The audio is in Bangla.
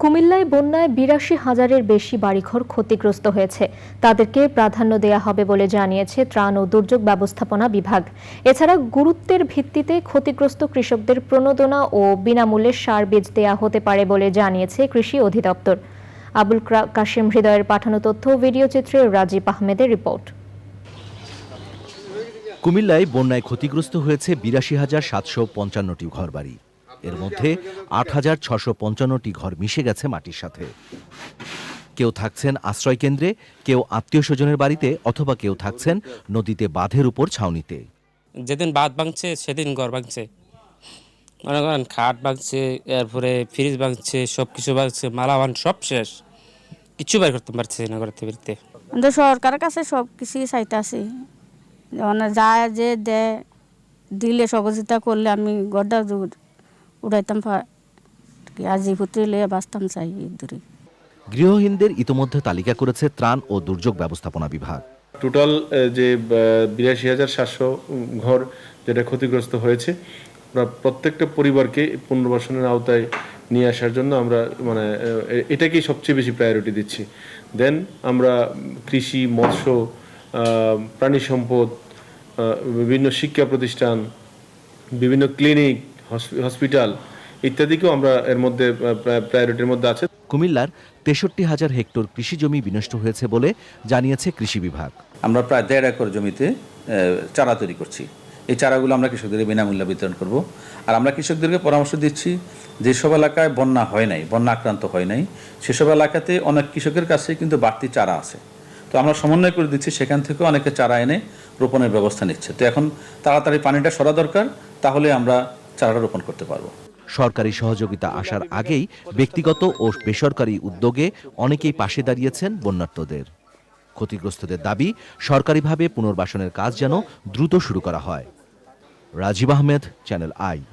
কুমিল্লায় বন্যায় বিরাশি হাজারের বেশি বাড়িঘর ক্ষতিগ্রস্ত হয়েছে। তাদেরকে প্রাধান্য দেয়া হবে বলে জানিয়েছে ত্রাণ ও দুর্যোগ ব্যবস্থাপনা বিভাগ। এছাড়া গুরুত্বের ভিত্তিতে ক্ষতিগ্রস্ত কৃষকদের প্রণোদনা ও বিনামূল্যে সার বীজ দেয়া হতে পারে বলে জানিয়েছে কৃষি অধিদপ্তর। আবুল কাশিম হৃদয়ের পাঠানো তথ্য ভিডিও চিত্রে রাজীব আহমেদের রিপোর্ট। কুমিল্লায় বন্যায় ক্ষতিগ্রস্ত হয়েছে বিরাশি হাজার সাতশো পঞ্চান্নটি ঘরবাড়ি। এর মধ্যে আট হাজার ছশো পঞ্চান্নটি ঘর মিশে গেছে মাটির সাথে। কেউ থাকছেন আশ্রয় কেন্দ্রে কেউ আত্মীয় স্বজনের বাড়িতে অথবা কেউ থাকছেন নদীতে বাঁধের উপর ছাউনিতে। যেদিন বাঁধ ভাঙছে সেদিন ঘর ভাঙছে। মনে করেন খাট ভাঙছে এরপরে ফ্রিজ ভাঙছে সব কিছু ভাঙছে মালাবান সব শেষ। কিছু বের করতে পারছে না করতে পারতে কিন্তু সরকারের কাছে সব কিছুই চাইতে আছি মানে যা যে দেয় দিলে সহযোগিতা করলে আমি গড্ডা উড়াইতাম পা- কি আজি বাঁচতাম চাই দূরে। গৃহহীনদের ইতোমধ্যে তালিকা করেছে ত্রাণ ও দুর্যোগ ব্যবস্থাপনা বিভাগ। টোটাল যে বিরাশি হাজার সাতশো ঘর যেটা ক্ষতিগ্রস্ত হয়েছে আমরা প্রত্যেকটা পরিবারকে পুনর্বাসনের আওতায় নিয়ে আসার জন্য আমরা মানে এটাকেই সবচেয়ে বেশি প্রায়োরিটি দিচ্ছি। দেন আমরা কৃষি মৎস্য প্রাণী সম্পদ বিভিন্ন শিক্ষা প্রতিষ্ঠান বিভিন্ন ক্লিনিক হসপিটাল ইত্যাদিকেও আমরা এর মধ্যে প্রায়োরিটির মধ্যে আছে। কুমিল্লার তেষট্টি হাজার হেক্টর কৃষি জমি বিনষ্ট হয়েছে বলে জানিয়েছে কৃষি বিভাগ। আমরা প্রায় দেড় একর জমিতে চারা তৈরি করছি। এই চারাগুলো আমরা কৃষকদের বিনামূল্যে বিতরণ করব। আর আমরা কৃষকদেরকে পরামর্শ দিচ্ছি যেসব এলাকায় বন্যা হয় নাই বন্যা আক্রান্ত হয় নাই সেসব এলাকাতে অনেক কৃষকের কাছে কিন্তু বাড়তি চারা আছে। তো আমরা সমন্বয় করে দিচ্ছি সেখান থেকে অনেকে চারা এনে রোপণের ব্যবস্থা নিচ্ছে। তো এখন তাড়াতাড়ি পানিটা সরা দরকার তাহলে আমরা চারাটা রোপণ করতে পারব। সরকারি সহযোগিতা আসার আগেই ব্যক্তিগত ও বেসরকারি উদ্যোগে অনেকেই পাশে দাঁড়িয়েছেন বন্যার্থদের। ক্ষতিগ্রস্তদের দাবি, সরকারিভাবে পুনর্বাসনের কাজ যেন দ্রুত শুরু করা হয়। Rajib Ahmed, channel I.